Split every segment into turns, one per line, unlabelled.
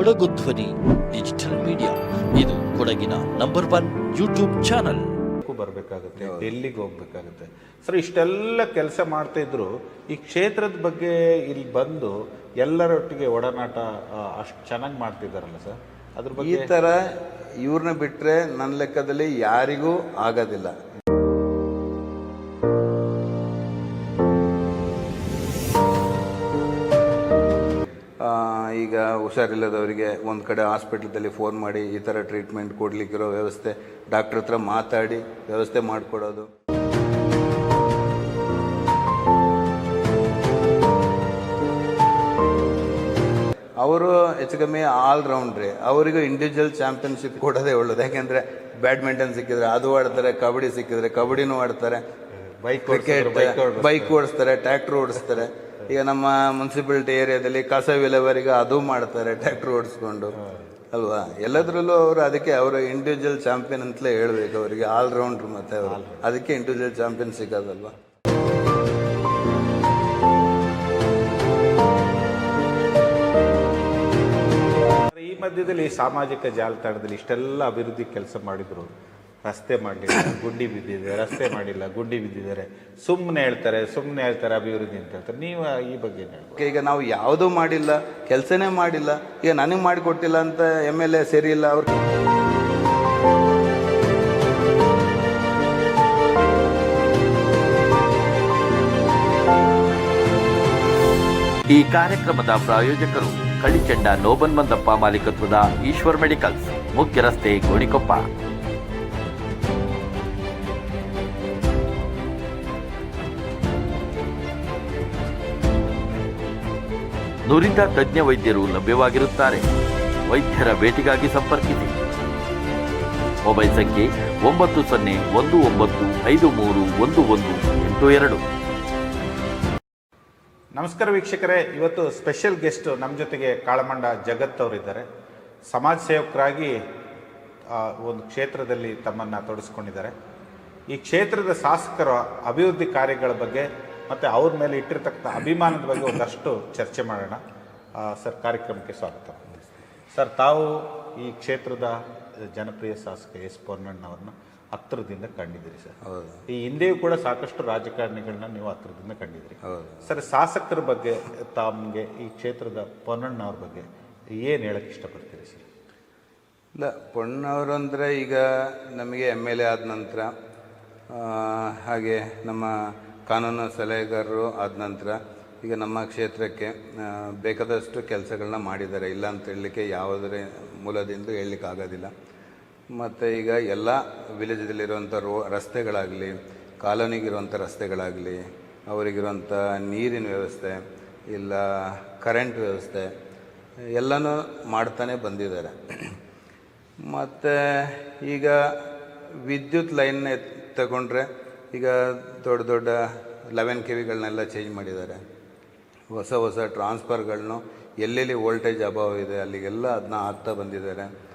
ಕೊಡಗು ಧ್ವನಿ digital media ಇದು ಕೊಡಗಿನ ನಂಬರ್ ಒನ್ ಯೂಟ್ಯೂಬ್ ಚಾನಲ್
ಬರಬೇಕಾಗುತ್ತೆ ಡೆಲ್ಲಿಗೆ ಹೋಗ್ಬೇಕಾಗುತ್ತೆ. ಸರ್ ಇಷ್ಟೆಲ್ಲ ಕೆಲಸ ಮಾಡ್ತಾ ಇದ್ರು ಈ ಕ್ಷೇತ್ರದ ಬಗ್ಗೆ ಇಲ್ಲಿ ಬಂದು ಎಲ್ಲರೊಟ್ಟಿಗೆ ಒಡನಾಟ ಅಷ್ಟು ಚೆನ್ನಾಗಿ ಮಾಡ್ತಿದ್ದಾರಲ್ಲ ಸರ್? ಅದ್ರ ಬಗ್ಗೆ ಈ
ತರ ಇವ್ರನ್ನ ಬಿಟ್ಟರೆ ನನ್ನ ಲೆಕ್ಕದಲ್ಲಿ ಯಾರಿಗೂ ಆಗೋದಿಲ್ಲ. ಈಗ ಹುಷಾರಿಲ್ಲದವರಿಗೆ ಒಂದು ಕಡೆ ಹಾಸ್ಪಿಟ್ಲದಲ್ಲಿ ಫೋನ್ ಮಾಡಿ ಈ ಥರ ಟ್ರೀಟ್ಮೆಂಟ್ ಕೊಡಲಿಕ್ಕಿರೋ ವ್ಯವಸ್ಥೆ ಡಾಕ್ಟ್ರ್ ಹತ್ರ ಮಾತಾಡಿ ವ್ಯವಸ್ಥೆ ಮಾಡಿಕೊಡೋದು. ಅವರು ಹೆಚ್ಚು ಕಮ್ಮಿ ಆಲ್ ರೌಂಡ್ರಿ ಅವರಿಗೂ ಇಂಡಿವಿಜುವಲ್ ಚಾಂಪಿಯನ್ಶಿಪ್ ಕೊಡೋದೇ ಒಳ್ಳೇದು. ಯಾಕೆಂದರೆ ಬ್ಯಾಡ್ಮಿಂಟನ್ ಸಿಕ್ಕಿದ್ರೆ ಅದು ಆಡ್ತಾರೆ ಕಬಡ್ಡಿ ಸಿಕ್ಕಿದ್ರೆ ಕಬಡ್ಡಿನೂ ಆಡ್ತಾರೆ.
ಬೈಕ್
ಕ್ರಿಕೆಟ್ ಬೈಕ್ ಓಡಿಸ್ತಾರೆ. ಟ್ರ್ಯಾಕ್ಟರ್ ಓಡಿಸ್ತಾರೆ. ಈಗ ನಮ್ಮ ಮುನ್ಸಿಪಾಲಿಟಿ ಏರಿಯಾದಲ್ಲಿ ಕಸ ವಿಲೇವಾರಿಗೆ ಅದು ಮಾಡ್ತಾರೆ ಟ್ರ್ಯಾಕ್ಟರ್ ಓಡಿಸ್ಕೊಂಡು. ಅಲ್ವಾ? ಎಲ್ಲದರಲ್ಲೂ ಅವರು ಅದಕ್ಕೆ ಅವರು ಇಂಡಿವಿಜುವಲ್ ಚಾಂಪಿಯನ್ ಅಂತಲೇ ಹೇಳಬೇಕು ಅವರಿಗೆ ಆಲ್ ರೌಂಡ್ರ್ ಮತ್ತೆ ಅವರು. ಅದಕ್ಕೆ ಇಂಡಿವಿಜುವಲ್ ಚಾಂಪಿಯನ್ ಸಿಗೋದಲ್ವಾ?
ಈ ಮಧ್ಯದಲ್ಲಿ ಸಾಮಾಜಿಕ ಜಾಲತಾಣದಲ್ಲಿ ಇಷ್ಟೆಲ್ಲ ಅಭಿವೃದ್ಧಿ ಕೆಲಸ ಮಾಡಿದ್ರು ರಸ್ತೆ ಮಾಡಲಿಲ್ಲ ಗುಂಡಿ ಬಿದ್ದಿದೆ ರಸ್ತೆ ಮಾಡಿಲ್ಲ ಗುಂಡಿ ಬಿದ್ದಿದ್ದಾರೆ. ಸುಮ್ಮನೆ ಹೇಳ್ತಾರೆ ಸುಮ್ಮನೆ ಹೇಳ್ತಾರೆ ಅಭಿವೃದ್ಧಿ ಅಂತ ಹೇಳ್ತಾರೆ. ನೀವು ಈ ಬಗ್ಗೆ ಏನು ಹೇಳ್ಬೋದು?
ಈಗ ನಾವು ಯಾವುದೂ ಮಾಡಿಲ್ಲ ಕೆಲಸನೇ ಮಾಡಿಲ್ಲ ಈಗ ನನಗೆ ಮಾಡಿಕೊಟ್ಟಿಲ್ಲ ಅಂತ ಎಂ ಎಲ್ ಎ ಸರಿ ಇಲ್ಲ ಅವ್ರು
ಈ ಕಾರ್ಯಕ್ರಮದ ಪ್ರಾಯೋಜಕರು ಕಳಿಚಂಡ ನೋಬನ್ ಮಂದಪ್ಪ ಮಾಲೀಕತ್ವದ ಈಶ್ವರ್ ಮೆಡಿಕಲ್ಸ್ ಮುಖ್ಯ ರಸ್ತೆ ಗೋಣಿಕೊಪ್ಪ. ನುರಿತ ತಜ್ಞ ವೈದ್ಯರು ಲಭ್ಯವಾಗಿರುತ್ತಾರೆ. ವೈದ್ಯರ ಭೇಟಿಗಾಗಿ ಸಂಪರ್ಕಿಸಿ. ಮೊಬೈಲ್ ಸಂಖ್ಯೆ ಒಂಬತ್ತು ಸೊನ್ನೆ ಒಂದು ಒಂಬತ್ತು ಐದು ಮೂರು ಒಂದು ಒಂದು ಎಂಟು ಎರಡು.
ನಮಸ್ಕಾರ ವೀಕ್ಷಕರೇ, ಇವತ್ತು ಸ್ಪೆಷಲ್ ಗೆಸ್ಟ್ ನಮ್ಮ ಜೊತೆಗೆ ಕಾಳಮಂಡ ಜಗತ್ ಅವರಿದ್ದಾರೆ. ಸಮಾಜ ಸೇವಕರಾಗಿ ಒಂದು ಕ್ಷೇತ್ರದಲ್ಲಿ ತಮ್ಮನ್ನು ತೊಡಸ್ಕೊಂಡಿದ್ದಾರೆ. ಈ ಕ್ಷೇತ್ರದ ಶಾಸಕರ ಅಭಿವೃದ್ಧಿ ಕಾರ್ಯಗಳ ಬಗ್ಗೆ ಮತ್ತು ಅವ್ರ ಮೇಲೆ ಇಟ್ಟಿರ್ತಕ್ಕಂಥ ಅಭಿಮಾನದ ಬಗ್ಗೆ ಒಂದಷ್ಟು ಚರ್ಚೆ ಮಾಡೋಣ. ಸರ್ ಕಾರ್ಯಕ್ರಮಕ್ಕೆ ಸ್ವಾಗತ. ಸರ್ ತಾವು ಈ ಕ್ಷೇತ್ರದ ಜನಪ್ರಿಯ ಶಾಸಕ ಎಸ್ ಪೊನ್ನಣ್ಣವ್ರನ್ನ ಹತ್ತಿರದಿಂದ ಕಂಡಿದ್ದೀರಿ ಸರ್.
ಹೌದು.
ಈ ಹಿಂದೆಯೂ ಕೂಡ ಸಾಕಷ್ಟು ರಾಜಕಾರಣಿಗಳನ್ನ ನೀವು ಹತ್ತಿರದಿಂದ ಕಂಡಿದ್ದೀರಿ.
ಹೌದು.
ಸರ್ ಶಾಸಕರ ಬಗ್ಗೆ ತಮಗೆ ಈ ಕ್ಷೇತ್ರದ ಪೊನ್ನಣ್ಣ ಅವ್ರ ಬಗ್ಗೆ ಏನು ಹೇಳಕ್ಕೆ ಇಷ್ಟಪಡ್ತೀರಿ ಸರ್?
ಇಲ್ಲ ಪೊಣ್ಣವರು ಅಂದರೆ ಈಗ ನಮಗೆ ಎಂ ಎಲ್ ಎ ಆದ ನಂತರ ಹಾಗೆ ನಮ್ಮ ಕಾನೂನು ಸಲಹೆಗಾರರು ಆದ ನಂತರ ಈಗ ನಮ್ಮ ಕ್ಷೇತ್ರಕ್ಕೆ ಬೇಕಾದಷ್ಟು ಕೆಲಸಗಳನ್ನ ಮಾಡಿದ್ದಾರೆ. ಇಲ್ಲ ಅಂತ ಹೇಳಲಿಕ್ಕೆ ಯಾವುದರ ಮೂಲದಿಂದ ಹೇಳಲಿಕ್ಕೆ ಆಗೋದಿಲ್ಲ. ಮತ್ತು ಈಗ ಎಲ್ಲ ವಿಲೇಜದಲ್ಲಿರುವಂಥ ರೋ, ರಸ್ತೆಗಳಾಗಲಿ, ಕಾಲೋನಿಗಿರುವಂಥ ರಸ್ತೆಗಳಾಗಲಿ, ಅವರಿಗಿರುವಂಥ ನೀರಿನ ವ್ಯವಸ್ಥೆ, ಇಲ್ಲ ಕರೆಂಟ್ ವ್ಯವಸ್ಥೆ, ಎಲ್ಲನೂ ಮಾಡ್ತಾನೆ ಬಂದಿದ್ದಾರೆ. ಮತ್ತು ಈಗ ವಿದ್ಯುತ್ ಲೈನ್ ತಗೊಂಡ್ರೆ ಈಗ ದೊಡ್ಡ ದೊಡ್ಡ ಲೆವೆನ್ ಕೆ ವಿಗಳನ್ನೆಲ್ಲ ಚೇಂಜ್ ಮಾಡಿದ್ದಾರೆ. ಹೊಸ ಹೊಸ ಟ್ರಾನ್ಸ್ಫರ್ಗಳನ್ನು ಎಲ್ಲೆಲ್ಲಿ ವೋಲ್ಟೇಜ್ ಅಭಾವ ಇದೆ ಅಲ್ಲಿಗೆಲ್ಲ ಅದನ್ನ ಹಾಕ್ತಾ ಬಂದಿದ್ದಾರೆ.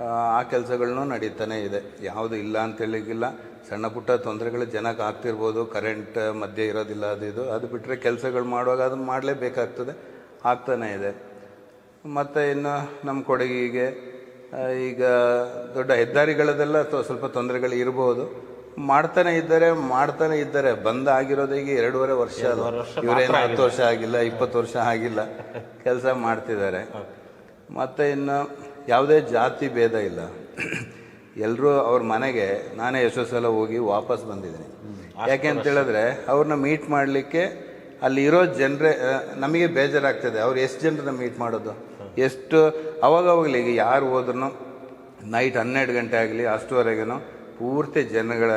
ಆ, ಕೆಲಸಗಳನ್ನು ನಡೀತಾನೆ ಇದೆ. ಯಾವುದು ಇಲ್ಲ ಅಂತ ಹೇಳಿಕ್ಕಿಲ್ಲ. ಸಣ್ಣ ಪುಟ್ಟ ತೊಂದರೆಗಳು ಜನಕ್ಕೆ ಆಗ್ತಿರ್ಬೋದು ಕರೆಂಟ್ ಮಧ್ಯೆ ಇರೋದಿಲ್ಲ ಅದು ಇದು. ಅದು ಬಿಟ್ಟರೆ ಕೆಲಸಗಳು ಮಾಡುವಾಗ ಅದನ್ನು ಮಾಡಲೇಬೇಕಾಗ್ತದೆ. ಆಗ್ತಾನೆ ಇದೆ. ಮತ್ತು ಇನ್ನು ನಮ್ಮ ಕೊಡಗಿಗೆ ಈಗ ದೊಡ್ಡ ಹೆದ್ದಾರಿಗಳದೆಲ್ಲ ಸ್ವಲ್ಪ ತೊಂದರೆಗಳು ಇರ್ಬೋದು. ಮಾಡ್ತಾನೆ ಇದ್ದಾರೆ ಮಾಡ್ತಾನೆ ಇದ್ದಾರೆ. ಬಂದ ಆಗಿರೋದೀಗ ಎರಡೂವರೆ ವರ್ಷ. ಇವರೇನು ಹತ್ತು ವರ್ಷ ಆಗಿಲ್ಲ ಇಪ್ಪತ್ತು ವರ್ಷ ಆಗಿಲ್ಲ. ಕೆಲಸ ಮಾಡ್ತಿದ್ದಾರೆ. ಮತ್ತು ಇನ್ನು ಯಾವುದೇ ಜಾತಿ ಭೇದ ಇಲ್ಲ. ಎಲ್ಲರೂ ಅವ್ರ ಮನೆಗೆ ನಾನೇ ಎಷ್ಟೋ ಸಲ ಹೋಗಿ ವಾಪಸ್ ಬಂದಿದ್ದೀನಿ. ಯಾಕೆ ಅಂತ ಹೇಳಿದ್ರೆ ಅವ್ರನ್ನ ಮೀಟ್ ಮಾಡಲಿಕ್ಕೆ ಅಲ್ಲಿ ಇರೋ ಜನರೇ ನಮಗೆ ಬೇಜಾರಾಗ್ತದೆ. ಅವ್ರು ಎಷ್ಟು ಜನರನ್ನ ಮೀಟ್ ಮಾಡೋದು? ಎಷ್ಟು? ಅವಾಗ ಅವಾಗಲೇ ಈಗ ಯಾರು ಹೋದ್ರೂ ನೈಟ್ ಹನ್ನೆರಡು ಗಂಟೆ ಆಗಲಿ ಅಷ್ಟುವರೆಗೂ ಪೂರ್ತಿ ಜನಗಳ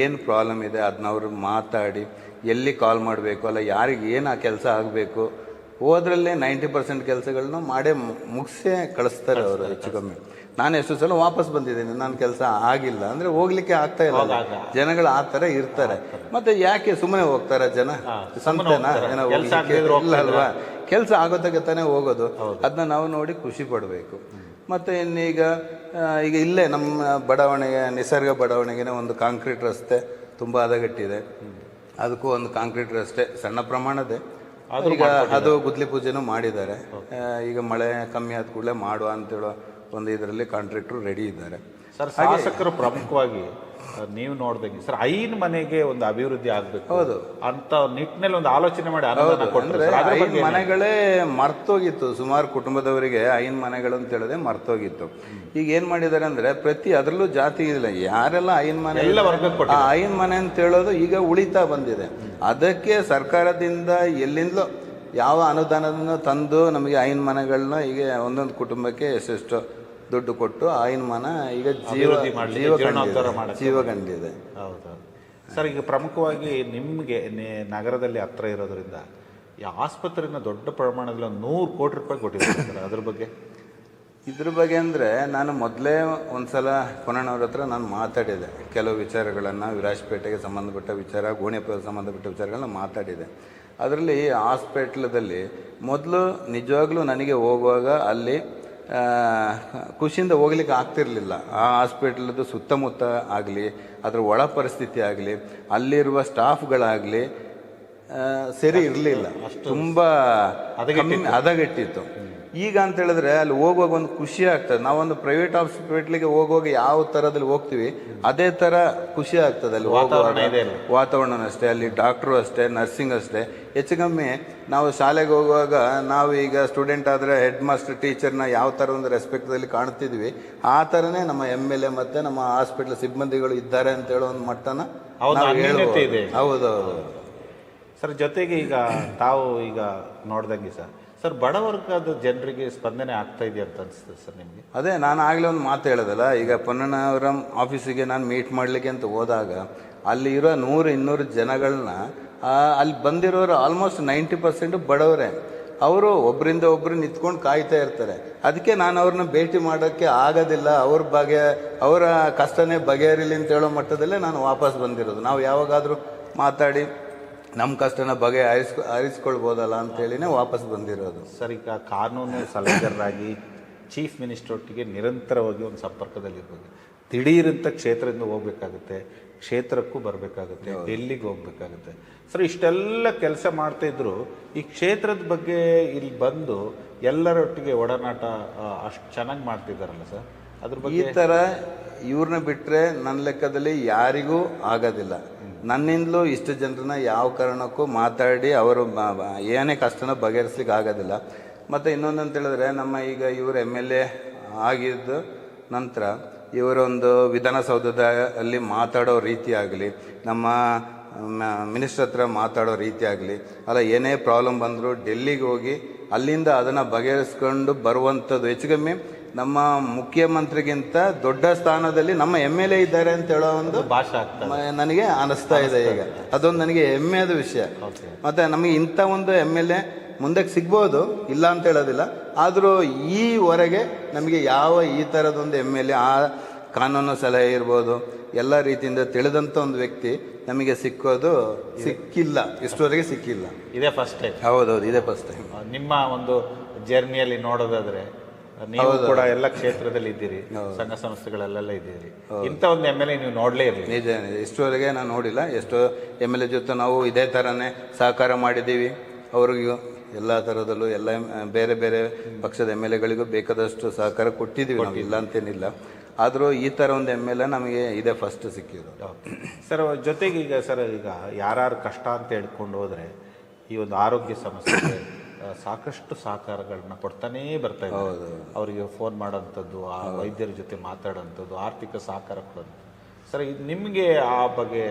ಏನು ಪ್ರಾಬ್ಲಮ್ ಇದೆ ಅದನ್ನ ಅವರು ಮಾತಾಡಿ ಎಲ್ಲಿ ಕಾಲ್ ಮಾಡಬೇಕು ಅಲ್ಲ ಯಾರಿಗೆ ಏನು ಆ ಕೆಲಸ ಆಗಬೇಕು ಹೋದ್ರಲ್ಲೇ ನೈಂಟಿ ಪರ್ಸೆಂಟ್ ಕೆಲಸಗಳನ್ನ ಮಾಡೇ ಮುಗಿಸೇ ಕಳಿಸ್ತಾರೆ ಅವರು ಹೆಚ್ಚು ಕಮ್ಮಿ ನಾನು ಎಷ್ಟು ಸಲ ವಾಪಸ್ ಬಂದಿದ್ದೀನಿ ನನ್ನ ಕೆಲಸ ಆಗಿಲ್ಲ. ಅಂದರೆ ಹೋಗ್ಲಿಕ್ಕೆ ಆಗ್ತಾ ಇಲ್ಲ ಜನಗಳು ಆ ಥರ ಇರ್ತಾರೆ. ಮತ್ತೆ ಯಾಕೆ ಸುಮ್ಮನೆ ಹೋಗ್ತಾರೆ ಜನ? ಸಂತೆನಾ ಏನೋ ಇಲ್ಲ ಅಲ್ವಾ? ಕೆಲಸ ಆಗೋದಕ್ಕೆ ತಾನೇ ಹೋಗೋದು. ಅದನ್ನ ನಾವು ನೋಡಿ ಖುಷಿ ಪಡಬೇಕು. ಮತ್ತು ಇನ್ನೀಗ ಈಗ ಇಲ್ಲೇ ನಮ್ಮ ಬಡಾವಣೆಗೆ ನಿಸರ್ಗ ಬಡಾವಣೆಗೆ ಒಂದು ಕಾಂಕ್ರೀಟ್ ರಸ್ತೆ ತುಂಬ ಹದಗೆಟ್ಟಿದೆ. ಅದಕ್ಕೂ ಒಂದು ಕಾಂಕ್ರೀಟ್ ರಸ್ತೆ ಸಣ್ಣ ಪ್ರಮಾಣದೇ. ಈಗ ಅದು ಗುದ್ಲಿ ಪೂಜೆನೂ ಮಾಡಿದ್ದಾರೆ. ಈಗ ಮಳೆ ಕಮ್ಮಿ ಆದ ಕೂಡಲೇ ಮಾಡುವ ಅಂತೇಳೋ ಒಂದು ಇದರಲ್ಲಿ ಕಾಂಟ್ರಾಕ್ಟ್ರು ರೆಡಿ ಇದ್ದಾರೆ.
ಸರ್ ಶಾಸಕರು ಪ್ರಮುಖವಾಗಿ ನೀವು ನೋಡ್ಬೇಕು. ಸರ್ ಐನ್ ಮನೆಗೆ ಒಂದು ಅಭಿವೃದ್ಧಿ ಆಗ್ಬೇಕು.
ಹೌದು.
ಅಂತ ನಿಟ್ಟಿನಲ್ಲಿ ಒಂದು ಆಲೋಚನೆ ಮಾಡಿ ಅನುದಾನ ಕೊಟ್ಟರು
ಅಂದ್ರೆ
ಸರ್. ಅದ್ರ
ಐನ್
ಬಗ್ಗೆ
ಮನೆಗಳೇ ಮರ್ತೋಗಿತ್ತು. ಸುಮಾರು ಕುಟುಂಬದವರಿಗೆ ಐನ್ ಮನೆಗಳು ಅಂತ ಹೇಳಿದ್ರೆ ಮರ್ತೋಗಿತ್ತು. ಈಗ ಏನ್ ಮಾಡಿದ್ದಾರೆ ಅಂದ್ರೆ ಪ್ರತಿ ಅದರಲ್ಲೂ ಜಾತಿ ಇಲ್ಲ. ಯಾರೆಲ್ಲ ಐನ್ ಮನೆ
ಎಲ್ಲ ವರ್ಗಕ್ಕೆ
ಆ ಐನ್ ಮನೆ ಅಂತ ಹೇಳೋದು ಈಗ ಉಳಿತಾ ಬಂದಿದೆ. ಅದಕ್ಕೆ ಸರ್ಕಾರದಿಂದ ಎಲ್ಲಿಂದಲೂ ಯಾವ ಅನುದಾನವನ್ನು ತಂದು ನಮಗೆ ಐನ್ ಮನೆಗಳನ್ನ ಈಗ ಒಂದೊಂದು ಕುಟುಂಬಕ್ಕೆ ಎಷ್ಟೆಷ್ಟು ದುಡ್ಡು ಕೊಟ್ಟು ಐನ್ ಮನ ಈಗ ಜೀವ ಜೀವ
ಜೀರ್ಣೋದ್ಧಾರ
ಕಂಡಿದೆ.
ಮಾಡಕ್ಕೆ.
ಜೀವ ಕಂಡಿದೆ
ಹೌದು. ಸರ್ ಈಗ ಪ್ರಮುಖವಾಗಿ ನಿಮಗೆ ನಗರದಲ್ಲಿ ಹತ್ರ ಇರೋದ್ರಿಂದ ಈ ಆಸ್ಪತ್ರೆನ ದೊಡ್ಡ ಪ್ರಮಾಣದಲ್ಲಿ ಒಂದು ನೂರು ಕೋಟಿ ರೂಪಾಯಿ ಕೊಟ್ಟಿದ್ದಾರೆ ಸರ್ ಅದ್ರ ಬಗ್ಗೆ?
ಇದ್ರ ಬಗ್ಗೆ ಅಂದರೆ ನಾನು ಮೊದಲೇ ಒಂದ್ಸಲ ಕೊನಣ್ಣವ್ರ ಹತ್ರ ನಾನು ಮಾತಾಡಿದೆ. ಕೆಲವು ವಿಚಾರಗಳನ್ನು ವಿರಾಜಪೇಟೆಗೆ ಸಂಬಂಧಪಟ್ಟ ವಿಚಾರ ಗೋಣಿಯಪ್ಪಗೆ ಸಂಬಂಧಪಟ್ಟ ವಿಚಾರಗಳನ್ನ ಮಾತಾಡಿದೆ. ಅದರಲ್ಲಿ ಹಾಸ್ಪಿಟ್ಲದಲ್ಲಿ ಮೊದಲು ನಿಜವಾಗ್ಲೂ ನನಗೆ ಹೋಗುವಾಗ ಅಲ್ಲಿ ಖುಷಿಯಿಂದ ಹೋಗ್ಲಿಕ್ಕೆ ಆಗ್ತಿರಲಿಲ್ಲ. ಆ ಹಾಸ್ಪಿಟ್ಲದ್ದು ಸುತ್ತಮುತ್ತ ಆಗಲಿ ಅದರ ಒಳ ಪರಿಸ್ಥಿತಿ ಆಗಲಿ ಅಲ್ಲಿರುವ ಸ್ಟಾಫ್ಗಳಾಗಲಿ ಸರಿ ಇರಲಿಲ್ಲ. ತುಂಬ ಅದಗಟ್ಟಿತ್ತು ಹದಗೆಟ್ಟಿತ್ತು. ಈಗ ಅಂತ ಹೇಳಿದ್ರೆ ಅಲ್ಲಿ ಹೋಗುವಾಗ ಒಂದು ಖುಷಿ ಆಗ್ತದೆ. ನಾವೊಂದು ಪ್ರೈವೇಟ್ ಹಾಸ್ಪಿಟ್ಲಿಗೆ ಹೋಗುವಾಗ ಯಾವ ಥರದಲ್ಲಿ ಹೋಗ್ತೀವಿ ಅದೇ ಥರ ಖುಷಿ ಆಗ್ತದೆ ಅಲ್ಲಿ
ವಾತಾವರಣ ಇದೆ.
ವಾತಾವರಣ ಅಷ್ಟೇ ಅಲ್ಲಿ ಡಾಕ್ಟ್ರು ಅಷ್ಟೇ ನರ್ಸಿಂಗ್ ಅಷ್ಟೇ. ಹೆಚ್ಚು ಕಮ್ಮಿ ನಾವು ಶಾಲೆಗೆ ಹೋಗುವಾಗ ನಾವು ಈಗ ಸ್ಟೂಡೆಂಟ್ ಆದರೆ ಹೆಡ್ ಮಾಸ್ಟರ್ ಟೀಚರ್ನ ಯಾವ ಥರ ಒಂದು ರೆಸ್ಪೆಕ್ಟಲ್ಲಿ ಕಾಣ್ತಿದ್ವಿ. ಆ ಥರನೇ ನಮ್ಮ ಎಂ ಎಲ್ ಎ ಮತ್ತು ನಮ್ಮ ಹಾಸ್ಪಿಟ್ಲ್ ಸಿಬ್ಬಂದಿಗಳು ಇದ್ದಾರೆ ಅಂತ ಹೇಳೋ ಒಂದು ಮಟ್ಟನ. ಹೌದೌದು
ಸರ್ ಜೊತೆಗೆ ಈಗ ತಾವು ಈಗ ನೋಡ್ದಂಗೆ ಸರ್ ಸರ್, ಬಡವರ್ಗದ ಜನರಿಗೆ ಸ್ಪಂದನೆ ಆಗ್ತಾ ಇದೆ ಅಂತ ಅನಿಸ್ತದೆ ಸರ್ ನಿಮಗೆ?
ಅದೇ, ನಾನು ಆಗಲೇ ಒಂದು ಮಾತು ಹೇಳೋದಲ್ಲ, ಈಗ ಪೊನ್ನಣ್ಣವರಂ ಆಫೀಸಿಗೆ ನಾನು ಮೀಟ್ ಮಾಡಲಿಕ್ಕೆ ಅಂತ ಹೋದಾಗ, ಅಲ್ಲಿ ಇರೋ ನೂರು, ಇನ್ನೂರು ಜನಗಳನ್ನ ಅಲ್ಲಿ ಬಂದಿರೋರು ಆಲ್ಮೋಸ್ಟ್ ನೈಂಟಿ ಪರ್ಸೆಂಟ್ ಬಡವರೇ. ಅವರು ಒಬ್ಬರಿಂದ ಒಬ್ಬರು ನಿಂತ್ಕೊಂಡು ಕಾಯ್ತಾ ಇರ್ತಾರೆ. ಅದಕ್ಕೆ ನಾನು ಅವ್ರನ್ನ ಭೇಟಿ ಮಾಡೋಕ್ಕೆ ಆಗೋದಿಲ್ಲ. ಅವ್ರ ಬಗೆ, ಅವರ ಕಷ್ಟನೇ ಬಗೆಹರಿಲಿ ಅಂತ ಹೇಳೋ ಮಟ್ಟದಲ್ಲೇ ನಾನು ವಾಪಸ್ ಬಂದಿರೋದು. ನಾವು ಯಾವಾಗಾದರೂ ಮಾತಾಡಿ ನಮ್ಮ ಕಷ್ಟನ ಬಗೆ ಆರಿಸ್ ಹರಿಸ್ಕೊಳ್ಬೋದಲ್ಲ ಅಂತೇಳಿನೇ ವಾಪಸ್ ಬಂದಿರೋದು.
ಸರ್ ಈಗ ಕಾನೂನು ಸಲಹೆಗಾರರಾಗಿ ಚೀಫ್ ಮಿನಿಸ್ಟರ್ ಒಟ್ಟಿಗೆ ನಿರಂತರವಾಗಿ ಒಂದು ಸಂಪರ್ಕದಲ್ಲಿರ್ಬೋದು. ದಿಢೀರಂತ ಕ್ಷೇತ್ರದಿಂದ ಹೋಗ್ಬೇಕಾಗುತ್ತೆ ಕ್ಷೇತ್ರಕ್ಕೂ ಬರಬೇಕಾಗುತ್ತೆ ಡೆಲ್ಲಿಗೆ ಹೋಗ್ಬೇಕಾಗುತ್ತೆ. ಸರ್ ಇಷ್ಟೆಲ್ಲ ಕೆಲಸ ಮಾಡ್ತಾ ಇದ್ರು ಈ ಕ್ಷೇತ್ರದ ಬಗ್ಗೆ ಇಲ್ಲಿ ಬಂದು ಎಲ್ಲರೊಟ್ಟಿಗೆ ಒಡನಾಟ ಅಷ್ಟು ಚೆನ್ನಾಗಿ ಮಾಡ್ತಿದ್ದಾರಲ್ಲ ಸರ್? ಅದ್ರ ಬಗ್ಗೆ
ಈ ಥರ ಇವ್ರನ್ನ ಬಿಟ್ಟರೆ ನನ್ನ ಲೆಕ್ಕದಲ್ಲಿ ಯಾರಿಗೂ ಆಗೋದಿಲ್ಲ. ನನ್ನಿಂದಲೂ ಇಷ್ಟು ಜನರನ್ನ ಯಾವ ಕಾರಣಕ್ಕೂ ಮಾತಾಡಿ ಅವರು ಏನೇ ಕಷ್ಟನ ಬಗೆಹರಿಸ್ಲಿಕ್ಕೆ ಆಗೋದಿಲ್ಲ. ಮತ್ತು ಇನ್ನೊಂದು ಅಂತ ಹೇಳಿದ್ರೆ, ನಮ್ಮ ಈಗ ಇವರು ಎಂ ಎಲ್ ಎ ಆಗಿದ್ದು ನಂತರ ಇವರೊಂದು ವಿಧಾನಸೌಧದ ಅಲ್ಲಿ ಮಾತಾಡೋ ರೀತಿ ಆಗಲಿ, ನಮ್ಮ ಮಿನಿಸ್ಟ್ರ್ ಹತ್ರ ಮಾತಾಡೋ ರೀತಿ ಆಗಲಿ, ಅಲ್ಲ ಏನೇ ಪ್ರಾಬ್ಲಮ್ ಬಂದರೂ ಡೆಲ್ಲಿಗೆ ಹೋಗಿ ಅಲ್ಲಿಂದ ಅದನ್ನು ಬಗೆಹರಿಸ್ಕೊಂಡು ಬರುವಂಥದ್ದು ಹೆಚ್ಚು ಕಮ್ಮಿ ನಮ್ಮ ಮುಖ್ಯಮಂತ್ರಿಗಿಂತ ದೊಡ್ಡ ಸ್ಥಾನದಲ್ಲಿ ನಮ್ಮ ಎಂ ಎಲ್ ಎ ಇದ್ದಾರೆ ಅಂತ ಹೇಳೋ ಒಂದು
ಭಾಷೆ
ನನಗೆ ಅನಿಸ್ತಾ ಇದೆ ಈಗ. ಅದೊಂದು ನನಗೆ ಹೆಮ್ಮೆಯಾದ ವಿಷಯ. ಮತ್ತೆ ನಮಗೆ ಇಂಥ ಒಂದು ಎಂ ಎಲ್ ಎ ಮುಂದಕ್ಕೆ ಸಿಗ್ಬೋದು ಇಲ್ಲ ಅಂತ ಹೇಳೋದಿಲ್ಲ. ಆದರೂ ಈವರೆಗೆ ನಮಗೆ ಯಾವ ಈ ಥರದೊಂದು ಎಂ ಎಲ್ ಎ ಆ ಕಾನೂನು ಸಲಹೆ ಇರ್ಬೋದು ಎಲ್ಲ ರೀತಿಯಿಂದ ತಿಳಿದಂಥ ಒಂದು ವ್ಯಕ್ತಿ ನಮಗೆ ಸಿಕ್ಕೋದು ಸಿಕ್ಕಿಲ್ಲ. ಇಷ್ಟುವರೆಗೆ ಸಿಕ್ಕಿಲ್ಲ.
ಇದೇ ಫಸ್ಟ್ ಟೈಮ್
ಹೌದೌದು ಇದೇ ಫಸ್ಟ್ ಟೈಮ್
ನಿಮ್ಮ ಒಂದು ಜರ್ನಿಯಲ್ಲಿ ನೋಡೋದಾದ್ರೆ ನೀವು ಕೂಡ ಎಲ್ಲ ಕ್ಷೇತ್ರದಲ್ಲಿ ಇದ್ದೀರಿ ಸಂಘ ಸಂಸ್ಥೆಗಳಲ್ಲೆಲ್ಲ ಇದ್ದೀರಿ. ಇಂಥ ಒಂದು ಎಂ ಎಲ್ ಎ ನೀವು ನೋಡಲೇ ಇರಲಿ.
ನಿಜ ನಿಜ. ಇಷ್ಟುವರೆಗೆ ನಾನು ನೋಡಿಲ್ಲ. ಎಷ್ಟೋ ಎಂ ಎಲ್ ಎ ಜೊತೆ ನಾವು ಇದೇ ಥರನೇ ಸಹಕಾರ ಮಾಡಿದ್ದೀವಿ. ಅವ್ರಿಗೂ ಎಲ್ಲ ಥರದಲ್ಲೂ ಎಲ್ಲ ಬೇರೆ ಬೇರೆ ಪಕ್ಷದ ಎಂ ಎಲ್ ಎಗಳಿಗೂ ಬೇಕಾದಷ್ಟು ಸಹಕಾರ ಕೊಟ್ಟಿದ್ದೀವಿ ನಾವು. ಇಲ್ಲ ಅಂತೇನಿಲ್ಲ ಆದರೂ ಈ ಥರ ಒಂದು ಎಂ ಎಲ್ ಎ ನಮಗೆ ಇದೇ ಫಸ್ಟ್ ಸಿಕ್ಕಿರೋದು.
ಸರ್ ಜೊತೆಗೆ ಈಗ ಸರ್ ಈಗ ಯಾರ್ಯಾರು ಕಷ್ಟ ಅಂತ ಹೇಳ್ಕೊಂಡು ಹೋದರೆ ಈ ಒಂದು ಆರೋಗ್ಯ ಸಮಸ್ಯೆಗೆ ಆ, ಸಾಕಷ್ಟು ಸಹಕಾರಗಳನ್ನ ಕೊಡ್ತಾನೇ ಬರ್ತಾ ಇದ್ದಾರೆ. ಅವರಿಗೆ ಫೋನ್ ಮಾಡೋಂಥದ್ದು ಆ ವೈದ್ಯರ ಜೊತೆ ಮಾತಾಡೋಂಥದ್ದು ಆರ್ಥಿಕ ಸಹಕಾರ ಕೊಡೋದು. ಸರ್ ಇದು ನಿಮಗೆ ಆ ಬಗ್ಗೆ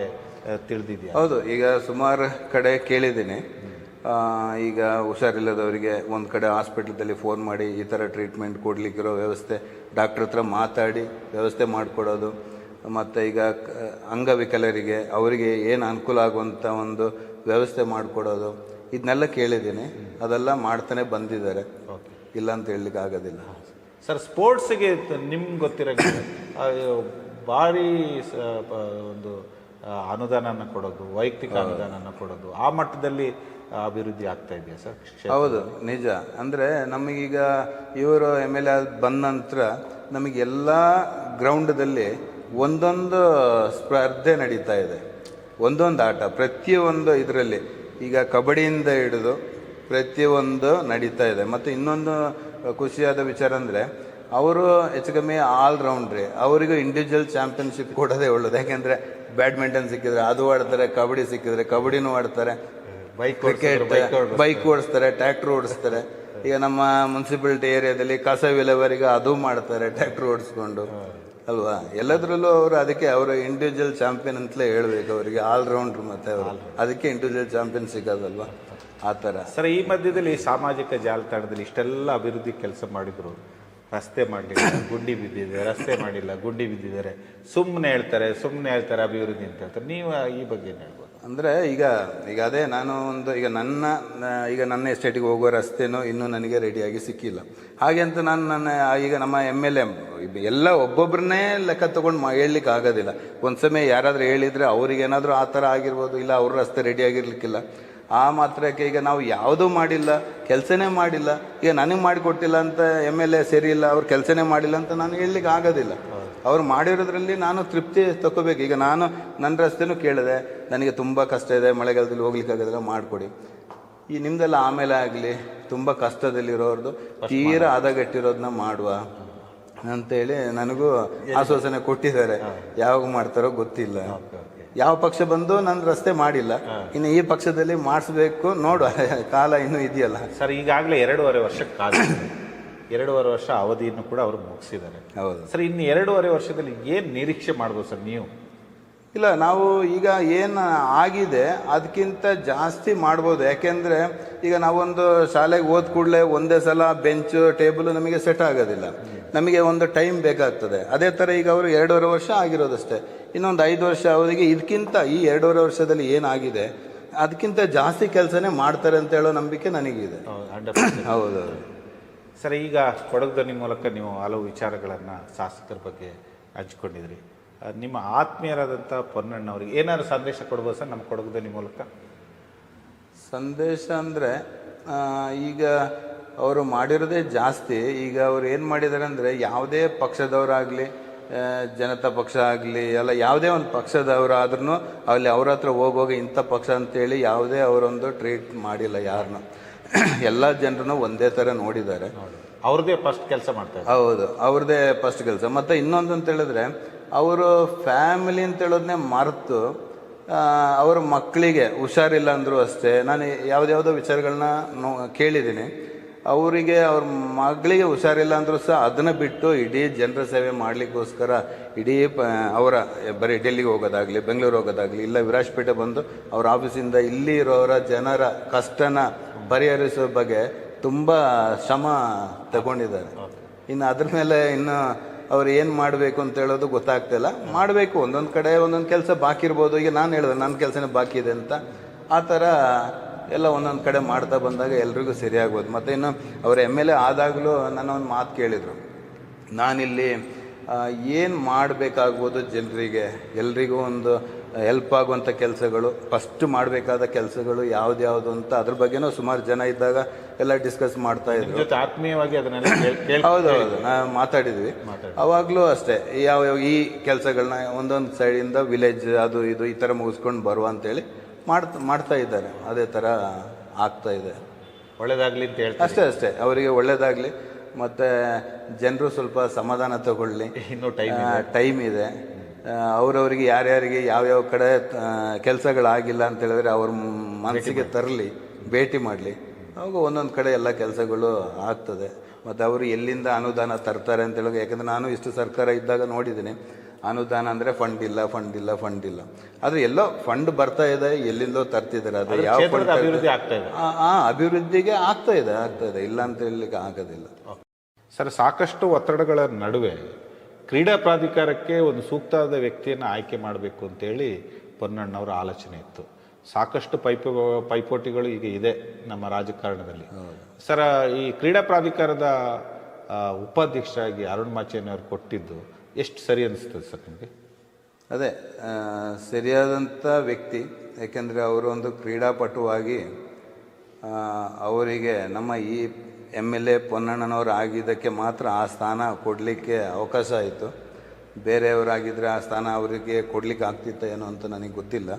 ತಿಳಿದಿದೆಯಾ?
ಹೌದು ಈಗ ಸುಮಾರು ಕಡೆ ಕೇಳಿದ್ದೀನಿ. ಈಗ ಹುಷಾರಿಲ್ಲದವರಿಗೆ ಒಂದು ಕಡೆ ಹಾಸ್ಪಿಟ್ಲದಲ್ಲಿ ಫೋನ್ ಮಾಡಿ ಈ ಥರ ಟ್ರೀಟ್ಮೆಂಟ್ ಕೊಡಲಿಕ್ಕಿರೋ ವ್ಯವಸ್ಥೆ ಡಾಕ್ಟ್ರ್ ಹತ್ರ ಮಾತಾಡಿ ವ್ಯವಸ್ಥೆ ಮಾಡಿಕೊಡೋದು. ಮತ್ತು ಈಗ ಅಂಗವಿಕಲರಿಗೆ ಅವರಿಗೆ ಏನು ಅನುಕೂಲ ಆಗುವಂಥ ಒಂದು ವ್ಯವಸ್ಥೆ ಮಾಡಿಕೊಡೋದು. ಇದನ್ನೆಲ್ಲ ಕೇಳಿದ್ದೀನಿ. ಅದೆಲ್ಲ ಮಾಡ್ತಾನೆ ಬಂದಿದ್ದಾರೆ. ಇಲ್ಲ ಅಂತ ಹೇಳಲಿಕ್ಕೆ ಆಗೋದಿಲ್ಲ.
ಸರ್ ಸ್ಪೋರ್ಟ್ಸ್ಗೆ ನಿಮ್ಗೆ ಗೊತ್ತಿರೋ ಭಾರಿ ಒಂದು ಅನುದಾನ ಅನುದಾನನ ಕೊಡೋದು ವೈಯಕ್ತಿಕ ಅನುದಾನನ ಕೊಡೋದು ಆ ಮಟ್ಟದಲ್ಲಿ ಅಭಿವೃದ್ಧಿ ಆಗ್ತಾ ಇದೆಯಾ ಸರ್?
ಹೌದು ನಿಜ. ಅಂದರೆ ನಮಗೀಗ ಇವರು ಎಂ ಎಲ್ ಎ ಬಂದ ನಂತರ ನಮಗೆಲ್ಲ ಗ್ರೌಂಡದಲ್ಲಿ ಒಂದೊಂದು ಸ್ಪರ್ಧೆ ನಡೀತಾ ಇದೆ. ಒಂದೊಂದು ಆಟ ಪ್ರತಿಯೊಂದು ಇದರಲ್ಲಿ. ಈಗ ಕಬಡ್ಡಿಯಿಂದ ಹಿಡಿದು ಪ್ರತಿಯೊಂದು ನಡೀತಾ ಇದೆ. ಮತ್ತು ಇನ್ನೊಂದು ಖುಷಿಯಾದ ವಿಚಾರ ಅಂದರೆ ಅವರು ಹೆಚ್ಚು ಕಮ್ಮಿ ಆಲ್ ರೌಂಡ್ರಿ ಅವರಿಗೂ ಇಂಡಿವಿಜುವಲ್ ಚಾಂಪಿಯನ್ಶಿಪ್ ಕೊಡೋದೇ ಒಳ್ಳೇದು. ಯಾಕೆಂದರೆ ಬ್ಯಾಡ್ಮಿಂಟನ್ ಸಿಕ್ಕಿದ್ರೆ ಅದು ಆಡ್ತಾರೆ ಕಬಡ್ಡಿ ಸಿಕ್ಕಿದ್ರೆ ಕಬಡ್ಡಿನೂ ಆಡ್ತಾರೆ.
ಬೈಕ್
ಕ್ರಿಕೆಟ್ ಬೈಕ್ ಓಡಿಸ್ತಾರೆ. ಟ್ರ್ಯಾಕ್ಟ್ರ್ ಓಡಿಸ್ತಾರೆ. ಈಗ ನಮ್ಮ ಮುನ್ಸಿಪಾಲಿಟಿ ಏರಿಯಾದಲ್ಲಿ ಕಸ ವಿಲೇವರಿಗೆ ಅದು ಮಾಡ್ತಾರೆ ಟ್ರ್ಯಾಕ್ಟ್ರ್ ಓಡಿಸ್ಕೊಂಡು. ಅಲ್ವಾ? ಎಲ್ಲದರಲ್ಲೂ ಅವರು ಅದಕ್ಕೆ ಅವರು ಇಂಡಿವಿಜುವಲ್ ಚಾಂಪಿಯನ್ ಅಂತಲೇ ಹೇಳಬೇಕು ಅವರಿಗೆ ಆಲ್ ರೌಂಡ್ರ್ ಮತ್ತೆ ಅವರು. ಅದಕ್ಕೆ ಇಂಡಿವಿಜುವಲ್ ಚಾಂಪಿಯನ್ ಸಿಗೋದಲ್ವಾ? ಆ ಥರ.
ಸರ್ ಈ ಮಧ್ಯದಲ್ಲಿ ಸಾಮಾಜಿಕ ಜಾಲತಾಣದಲ್ಲಿ ಇಷ್ಟೆಲ್ಲ ಅಭಿವೃದ್ಧಿ ಕೆಲಸ ಮಾಡಿದರು. ರಸ್ತೆ ಮಾಡಲಿಲ್ಲ ಗುಂಡಿ ಬಿದ್ದಿದೆ ರಸ್ತೆ ಮಾಡಿಲ್ಲ ಗುಂಡಿ ಬಿದ್ದಿದ್ದಾರೆ. ಸುಮ್ಮನೆ ಹೇಳ್ತಾರೆ ಸುಮ್ಮನೆ ಹೇಳ್ತಾರೆ ಅಭಿವೃದ್ಧಿ ಅಂತ ಹೇಳ್ತಾರೆ. ನೀವು ಈ ಬಗ್ಗೆ ಏನು ಹೇಳ್ಬೋದು?
ಅಂದರೆ ಈಗ ಈಗ ಅದೇ ನಾನು ಒಂದು, ಈಗ ನನ್ನ ಈಗ ನನ್ನ ಎಸ್ಟೇಟಿಗೆ ಹೋಗುವ ರಸ್ತೆನೂ ಇನ್ನೂ ನನಗೆ ರೆಡಿಯಾಗಿ ಸಿಕ್ಕಿಲ್ಲ. ಹಾಗೆ ಅಂತ ನಾನು ನನ್ನ, ಈಗ ನಮ್ಮ ಎಂ ಎಲ್ ಎಂ ಎಲ್ಲ ಒಬ್ಬೊಬ್ಬರನ್ನೇ ಲೆಕ್ಕ ತೊಗೊಂಡು ಹೇಳಲಿಕ್ಕೆ ಆಗೋದಿಲ್ಲ. ಒಂದು ಸಮಯ ಯಾರಾದರೂ ಹೇಳಿದರೆ ಅವ್ರಿಗೇನಾದರೂ ಆ ಥರ ಆಗಿರ್ಬೋದು, ಇಲ್ಲ ಅವ್ರ ರಸ್ತೆ ರೆಡಿಯಾಗಿರ್ಲಿಕ್ಕಿಲ್ಲ ಆ ಮಾತ್ರಕ್ಕೆ ಈಗ ನಾವು ಯಾವುದೂ ಮಾಡಿಲ್ಲ, ಕೆಲಸನೇ ಮಾಡಿಲ್ಲ. ಈಗ ನನಗೆ ಮಾಡಿಕೊಟ್ಟಿಲ್ಲ ಅಂತ ಎಂ ಎಲ್ ಎ ಸರಿ ಇಲ್ಲ, ಅವ್ರು ಕೆಲಸನೇ ಮಾಡಿಲ್ಲ ಅಂತ ನಾನು ಹೇಳಲಿಕ್ಕೆ ಆಗೋದಿಲ್ಲ. ಅವ್ರು ಮಾಡಿರೋದ್ರಲ್ಲಿ ನಾನು ತೃಪ್ತಿ ತಗೋಬೇಕು ಈಗ ನಾನು ನನ್ನ ರಸ್ತೆನೂ ಕೇಳಿದೆ ನನಗೆ ತುಂಬ ಕಷ್ಟ ಇದೆ ಮಳೆಗಾಲದಲ್ಲಿ ಹೋಗ್ಲಿಕ್ಕೆ ಆಗೋದಿಲ್ಲ ಮಾಡಿಕೊಡಿ. ಈ ನಿಮ್ದೆಲ್ಲ ಆಮೇಲೆ ಆಗಲಿ ತುಂಬ ಕಷ್ಟದಲ್ಲಿರೋರ್ದು ತೀರಾ ಹದಗೆಟ್ಟಿರೋದನ್ನ ಮಾಡುವ ಅಂತೇಳಿ ನನಗೂ ಆಶ್ವಾಸನೆ ಕೊಟ್ಟಿದ್ದಾರೆ. ಯಾವಾಗ ಮಾಡ್ತಾರೋ ಗೊತ್ತಿಲ್ಲ. ಯಾವ ಪಕ್ಷ ಬಂದು ನನ್ನ ರಸ್ತೆ ಮಾಡಿಲ್ಲ. ಇನ್ನು ಈ ಪಕ್ಷದಲ್ಲಿ ಮಾಡಿಸ್ಬೇಕು ನೋಡುವ. ಕಾಲ ಇನ್ನೂ ಇದೆಯಲ್ಲ.
ಸರ್ ಈಗಾಗಲೇ ಎರಡೂವರೆ ವರ್ಷ ಕಾಲ. ಎರಡೂವರೆ ವರ್ಷ ಅವಧಿಯನ್ನು ಕೂಡ ಅವರು ಮುಗಿಸಿದ್ದಾರೆ.
ಹೌದು.
ಸರ್ ಇನ್ನು ಎರಡೂವರೆ ವರ್ಷದಲ್ಲಿ ಏನು ನಿರೀಕ್ಷೆ ಮಾಡ್ಬೋದು ಸರ್ ನೀವು?
ಇಲ್ಲ ನಾವು ಈಗ ಏನು ಆಗಿದೆ ಅದಕ್ಕಿಂತ ಜಾಸ್ತಿ ಮಾಡ್ಬೋದು. ಯಾಕೆಂದರೆ ಈಗ ನಾವೊಂದು ಶಾಲೆಗೆ ಓದ್ ಕೂಡಲೇ ಒಂದೇ ಸಲ ಬೆಂಚು ಟೇಬಲ್ ನಮಗೆ ಸೆಟ್ ಆಗೋದಿಲ್ಲ. ನಮಗೆ ಒಂದು ಟೈಮ್ ಬೇಕಾಗ್ತದೆ. ಅದೇ ಥರ ಈಗ ಅವರು ಎರಡೂವರೆ ವರ್ಷ ಆಗಿರೋದಷ್ಟೇ. ಇನ್ನೊಂದು ಐದು ವರ್ಷ ಅವರಿಗೆ ಇದಕ್ಕಿಂತ ಈ ಎರಡೂವರೆ ವರ್ಷದಲ್ಲಿ ಏನಾಗಿದೆ ಅದಕ್ಕಿಂತ ಜಾಸ್ತಿ ಕೆಲಸನೇ ಮಾಡ್ತಾರೆ ಅಂತ ಹೇಳೋ ನಂಬಿಕೆ ನನಗಿದೆ.
ಹೌದು
ಹೌದು.
ಸರ್, ಈಗ ಕೊಡಗದನಿ ಮೂಲಕ ನೀವು ಹಲವು ವಿಚಾರಗಳನ್ನು ಶಾಸಕರ ಬಗ್ಗೆ ಹಂಚ್ಕೊಂಡಿದ್ರಿ. ನಿಮ್ಮ ಆತ್ಮೀಯರಾದಂಥ ಪೊನ್ನಣ್ಣವ್ರಿಗೆ ಏನಾದ್ರು ಸಂದೇಶ ಕೊಡ್ಬೋದು ಸರ್, ನಮ್ಮ ಕೊಡಗದನಿ ಮೂಲಕ?
ಸಂದೇಶ ಅಂದರೆ ಈಗ ಅವರು ಮಾಡಿರೋದೇ ಜಾಸ್ತಿ. ಈಗ ಅವ್ರು ಏನು ಮಾಡಿದ್ದಾರೆ ಅಂದರೆ, ಯಾವುದೇ ಪಕ್ಷದವರಾಗಲಿ ಜನತಾ ಪಕ್ಷ ಆಗಲಿ, ಎಲ್ಲ ಯಾವುದೇ ಒಂದು ಪಕ್ಷದವರಾದ್ರೂ ಅಲ್ಲಿ ಅವ್ರ ಹತ್ರ ಹೋಗೋಗಿ ಇಂಥ ಪಕ್ಷ ಅಂತೇಳಿ ಯಾವುದೇ ಅವರೊಂದು ಟ್ರೀಟ್ ಮಾಡಿಲ್ಲ ಯಾರನ್ನೂ ಎಲ್ಲ ಜನರನ್ನು ಒಂದೇ ಥರ ನೋಡಿದ್ದಾರೆ.
ಅವ್ರದ್ದೇ ಫಸ್ಟ್ ಕೆಲಸ ಮಾಡ್ತಾರೆ
ಹೌದು ಅವ್ರದ್ದೇ ಫಸ್ಟ್ ಕೆಲಸ. ಮತ್ತು ಇನ್ನೊಂದು ಅಂತ ಹೇಳಿದ್ರೆ ಅವರು ಫ್ಯಾಮಿಲಿ ಅಂತ ಹೇಳೋದನ್ನೇ ಮರೆತು ಅವರ ಮಕ್ಕಳಿಗೆ ಹುಷಾರಿಲ್ಲ ಅಂದರೂ ಅಷ್ಟೇ. ನಾನು ಯಾವುದ್ಯಾವುದೋ ವಿಚಾರಗಳನ್ನ ನೋ ಕೇಳಿದ್ದೀನಿ. ಅವರಿಗೆ, ಅವ್ರ ಮಗಳಿಗೆ ಹುಷಾರಿಲ್ಲ ಅಂದರೂ ಸಹ ಅದನ್ನು ಬಿಟ್ಟು ಇಡೀ ಜನರ ಸೇವೆ ಮಾಡಲಿಕ್ಕೋಸ್ಕರ ಇಡೀ ಪ ಅವರ, ಬರೀ ಡೆಲ್ಲಿಗೆ ಹೋಗೋದಾಗಲಿ ಬೆಂಗಳೂರು ಹೋಗೋದಾಗಲಿ, ಇಲ್ಲ ವಿರಾಜಪೇಟೆ ಬಂದು ಅವ್ರ ಆಫೀಸಿಂದ ಇಲ್ಲಿ ಇರೋರ ಜನರ ಕಷ್ಟನ ಪರಿಹರಿಸೋ ಬಗ್ಗೆ ತುಂಬ ಶ್ರಮ ತಗೊಂಡಿದ್ದಾರೆ. ಇನ್ನು ಅದ್ರ ಮೇಲೆ ಇನ್ನು ಅವ್ರು ಏನು ಮಾಡಬೇಕು ಅಂತ ಹೇಳೋದು ಗೊತ್ತಾಗ್ತಿಲ್ಲ ಮಾಡಬೇಕು, ಒಂದೊಂದು ಕಡೆ ಒಂದೊಂದು ಕೆಲಸ ಬಾಕಿ ಇರ್ಬೋದು. ಈಗ ನಾನು ಹೇಳಿದೆ ನನ್ನ ಕೆಲಸನೇ ಬಾಕಿ ಇದೆ ಅಂತ. ಆ ಥರ ಎಲ್ಲ ಒಂದೊಂದು ಕಡೆ ಮಾಡ್ತಾ ಬಂದಾಗ ಎಲ್ರಿಗೂ ಸರಿಯಾಗ್ಬೋದು. ಮತ್ತು ಇನ್ನು ಅವರು ಎಂ ಎಲ್ ಎ ಆದಾಗಲೂ ನನ್ನ ಒಂದು ಮಾತು ಕೇಳಿದರು. ನಾನಿಲ್ಲಿ ಏನು ಮಾಡಬೇಕಾಗ್ಬೋದು ಜನರಿಗೆ? ಎಲ್ರಿಗೂ ಒಂದು ಹೆಲ್ಪ್ ಆಗುವಂಥ ಕೆಲಸಗಳು ಫಸ್ಟ್ ಮಾಡಬೇಕಾದ ಕೆಲಸಗಳು ಯಾವ್ದ್ಯಾವುದು ಅಂತ ಅದ್ರ ಬಗ್ಗೆನೂ ಸುಮಾರು ಜನ ಇದ್ದಾಗ ಎಲ್ಲ ಡಿಸ್ಕಸ್ ಮಾಡ್ತಾ ಇದ್ರು.
ಆತ್ಮೀಯವಾಗಿ ಅದನ್ನ
ಹೌದು ಹೌದು ನಾವು ಮಾತಾಡಿದ್ವಿ. ಅವಾಗಲೂ ಅಷ್ಟೇ ಯಾವ ಯಾವ ಈ ಕೆಲಸಗಳನ್ನ ಒಂದೊಂದು ಸೈಡಿಂದ ವಿಲೇಜ್ ಅದು ಇದು ಈ ಥರ ಮುಗಿಸ್ಕೊಂಡು ಬರುವ ಅಂತೇಳಿ ಮಾಡ್ತಾ ಮಾಡ್ತಾ ಇದ್ದಾರೆ. ಅದೇ ಥರ ಆಗ್ತಾ ಇದೆ.
ಒಳ್ಳೇದಾಗಲಿ ಅಂತ ಹೇಳ್ತಾರೆ.
ಅಷ್ಟೇ ಅಷ್ಟೇ. ಅವರಿಗೆ ಒಳ್ಳೇದಾಗಲಿ. ಮತ್ತು ಜನರು ಸ್ವಲ್ಪ ಸಮಾಧಾನ ತಗೊಳ್ಳಿ.
ಇನ್ನೂ ಟೈಮ್
ಟೈಮ್ ಇದೆ. ಅವರವ್ರಿಗೆ ಯಾರ್ಯಾರಿಗೆ ಯಾವ್ಯಾವ ಕಡೆ ಕೆಲಸಗಳಾಗಿಲ್ಲ ಅಂತ ಹೇಳಿದ್ರೆ ಅವ್ರ ಮನಸ್ಸಿಗೆ ತರಲಿ ಭೇಟಿ ಮಾಡಲಿ. ಅವಾಗ ಒಂದೊಂದು ಕಡೆ ಎಲ್ಲ ಕೆಲಸಗಳು ಆಗ್ತದೆ. ಮತ್ತು ಅವರು ಎಲ್ಲಿಂದ ಅನುದಾನ ತರ್ತಾರೆ ಅಂತ ಹೇಳಿದ್ರೆ ಯಾಕಂದರೆ ನಾನು ಇಷ್ಟು ಸರ್ಕಾರ ಇದ್ದಾಗ ನೋಡಿದ್ದೀನಿ. ಅನುದಾನ ಅಂದರೆ ಫಂಡ್ ಇಲ್ಲ ಫಂಡ್ ಇಲ್ಲ ಫಂಡ್ ಇಲ್ಲ. ಆದರೆ ಎಲ್ಲೋ ಫಂಡ್ ಬರ್ತಾ ಇದೆ ಎಲ್ಲಿಂದೋ ತರ್ತಿದ್ದಾರೆ. ಅದು ಯಾವ
ಕ್ಷೇತ್ರದ
ಫಂಡ್
ಅಭಿವೃದ್ಧಿ ಆಗ್ತಾ ಇದೆ.
ಆ ಆ ಅಭಿವೃದ್ಧಿಗೆ ಆಗ್ತಾ ಇದೆ ಆಗ್ತಾ ಇದೆ. ಇಲ್ಲ ಅಂತ ಹೇಳಲಿಕ್ಕೆ ಆಗೋದಿಲ್ಲ.
ಸರ್ ಸಾಕಷ್ಟು ಒತ್ತಡಗಳ ನಡುವೆ ಕ್ರೀಡಾ ಪ್ರಾಧಿಕಾರಕ್ಕೆ ಒಂದು ಸೂಕ್ತವಾದ ವ್ಯಕ್ತಿಯನ್ನು ಆಯ್ಕೆ ಮಾಡಬೇಕು ಅಂತೇಳಿ ಪೊನ್ನಣ್ಣವರ ಆಲೋಚನೆ ಇತ್ತು. ಸಾಕಷ್ಟು ಪೈಪ ಪೈಪೋಟಿಗಳು ಈಗ ಇದೆ ನಮ್ಮ ರಾಜಕಾರಣದಲ್ಲಿ. ಸರ್ ಈ ಕ್ರೀಡಾ ಪ್ರಾಧಿಕಾರದ ಆ, ಉಪಾಧ್ಯಕ್ಷರಾಗಿ ಅರುಣ್ ಮಾಚೇನವರು ಕೊಟ್ಟಿದ್ದು ಎಷ್ಟು ಸರಿ ಅನಿಸ್ತದೆ ಸರ್ ನಿಮಗೆ?
ಅದೇ ಸರಿಯಾದಂಥ ವ್ಯಕ್ತಿ, ಯಾಕೆಂದರೆ ಅವರು ಒಂದು ಕ್ರೀಡಾಪಟುವಾಗಿ ಅವರಿಗೆ ನಮ್ಮ ಈ ಎಂ ಎಲ್ ಎ ಪೊನ್ನಣ್ಣನವರು ಆಗಿದ್ದಕ್ಕೆ ಮಾತ್ರ ಆ ಸ್ಥಾನ ಕೊಡಲಿಕ್ಕೆ ಅವಕಾಶ ಆಯಿತು. ಬೇರೆಯವರಾಗಿದ್ದರೆ ಆ ಸ್ಥಾನ ಅವರಿಗೆ ಕೊಡಲಿಕ್ಕೆ ಆಗ್ತಿತ್ತ ಏನೋ ಅಂತ ನನಗೆ ಗೊತ್ತಿಲ್ಲ.